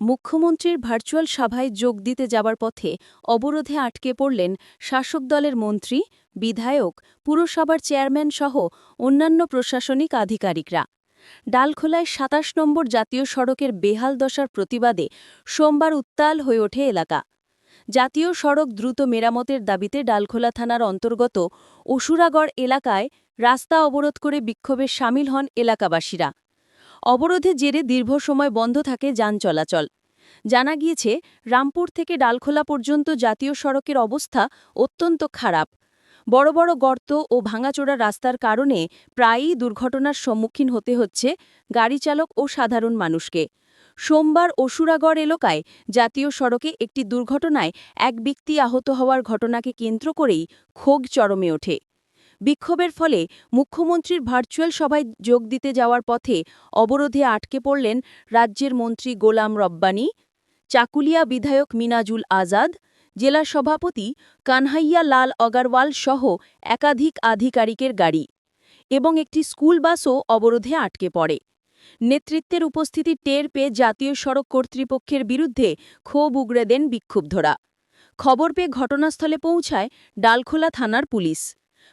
মুখ্যমন্ত্রীর ভার্চুয়াল সভায় যোগ দিতে যাবার পথে অবরোধে আটকে পড়লেন শাসক দলের মন্ত্রী, বিধায়ক, পুরসভার চেয়ারম্যান সহ অন্যান্য প্রশাসনিক আধিকারিকরা। ডালখোলায় সাতাশ নম্বর জাতীয় সড়কের বেহাল দশার প্রতিবাদে সোমবার উত্তাল হয়ে ওঠে এলাকা। জাতীয় সড়ক দ্রুত মেরামতের দাবিতে ডালখোলা থানার অন্তর্গত অসুরাগড় এলাকায় রাস্তা অবরোধ করে বিক্ষোভে সামিল হন এলাকাবাসীরা। অবরোধের জেরে দীর্ঘ সময় বন্ধ থাকে যান চলাচল। জানা গিয়েছে, রামপুর থেকে ডালখোলা পর্যন্ত জাতীয় সড়কের অবস্থা অত্যন্ত খারাপ। বড় বড় গর্ত ও ভাঙাচোরা রাস্তার কারণে প্রায়ই দুর্ঘটনার সম্মুখীন হতে হচ্ছে গাড়ি চালক ও সাধারণ মানুষকে। সোমবার অসুরাগড় এলাকায় জাতীয় সড়কে একটি দুর্ঘটনায় এক ব্যক্তি আহত হওয়ার ঘটনাকে কেন্দ্র করেই ক্ষোভ চরমে ওঠে। বিক্ষোভের ফলে মুখ্যমন্ত্রীর ভার্চুয়াল সভায় যোগ দিতে যাওয়ার পথে অবরোধে আটকে পড়লেন রাজ্যের মন্ত্রী গোলাম রব্বানী, চাকুলিয়া বিধায়ক মিনাজুল আজাদ, জেলা সভাপতি কানহাইয়া লাল অগারওয়াল সহ একাধিক আধিকারিকের গাড়ি এবং একটি স্কুল বাসও অবরোধে আটকে পড়ে। নেতৃত্বের উপস্থিতি টের পেয়ে জাতীয় সড়ক কর্তৃপক্ষের বিরুদ্ধে ক্ষোভ উগড়ে দেন বিক্ষুব্ধরা। খবর পেয়ে ঘটনাস্থলে পৌঁছায় ডালখোলা থানার পুলিশ।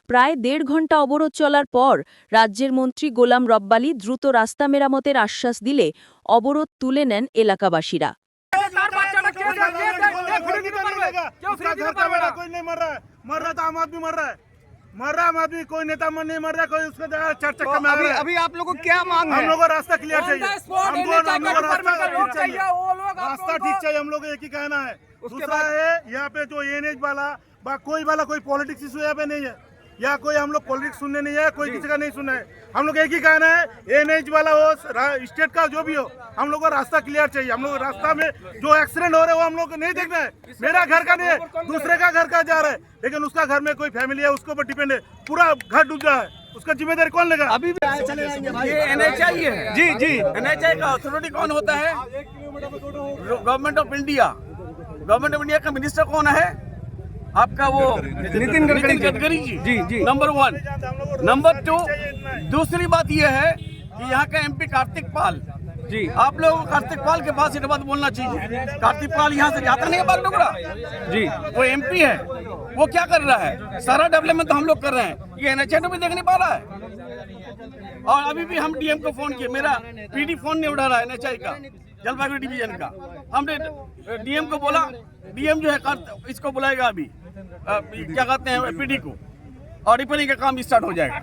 প্রায় দেড় ঘণ্টা অবরোধ চলার পর রাজ্যের মন্ত্রী গোলাম রব্বালি দ্রুত রাস্তা মেরামতের আশ্বাস দিলে অবরোধ তুলে নেন এলাকাবাসীরা तार बच्चा बच्चे उसका ये घर में ये कोई फ्री नहीं नहीं मरेगा। क्यों फ्री उसका नहीं घर का बेटा मरेगा कोई नहीं मर रहा है मर रहा तो आम आदमी मर रहा है मर रहा है आम आदमी कोई नेता मन नहीं मर रहा है, कोई उसको जगह चार तो चक्कर में आ अभी रहा है अभी आप लोगों को क्या मांग है हम लोग को रास्ता क्लियर On चाहिए the spot हमको NHI हम का लोग को डिपार्टमेंट का रास्ता लोग ठीक चाहिए, चाहिए वो लोग आप रास्ता लोगों ठीक को- चाहिए हम लोग को एक ही कहना है उसके दूसरा बाद- है यहाँ पे जो एनएच वाला बा कोई वाला कोई पॉलिटिक्स इशू यहाँ पे नहीं है या कोई हम लोग पॉलिटिक्स सुनने नहीं है कोई किसी का नहीं सुनना है। हम लोग एक ही कहना है एनएच वाला हो स्टेट का जो भी हो हम लोग को रास्ता क्लियर चाहिए। हम लोग रास्ता में जो एक्सीडेंट हो रहे हैं वो हम लोग को नहीं देखना है। मेरा घर का नहीं है दूसरे का घर का जा रहा है। लेकिन उसका घर में कोई फैमिली है उसके ऊपर डिपेंड है। पूरा घर डूब रहा है। उसका ज़िम्मेदारी कौन लेगा? अभी भी ये एनएचआई है। जी जी। एनएचआई का अथॉरिटी कौन होता है? Government of India government of India का मिनिस्टर कौन है? आपका वो नितिन गडकरी गडकरी जी। जी। जी नंबर वन। नंबर टू दूसरी बात यह है कि यहाँ का एमपी कार्तिक पाल। जी। आप लोगों को कार्तिक पाल के पास ये बात बोलना चाहिए। कार्तिक पाल यहाँ से जाता नहीं है बागडोगरा जी। वो एमपी है। वो क्या कर रहा है? सारा डेवलपमेंट तो हम लोग कर रहे हैं। ये एनएचआई भी देख नहीं पा रहा है। और अभी भी हम डीएम को फ़ोन किए। मेरा पीडी फ़ोन नहीं उठा रहा है एनएचआई का। जलपाईगुड़ी डिवीज़न का। हमने डीएम को बोला डीएम जो है कर- इसको बुलाएगा अभी। क्या कहते हैं, पीडी को। और रिपेयरिंग का काम स्टार्ट हो जाएगा।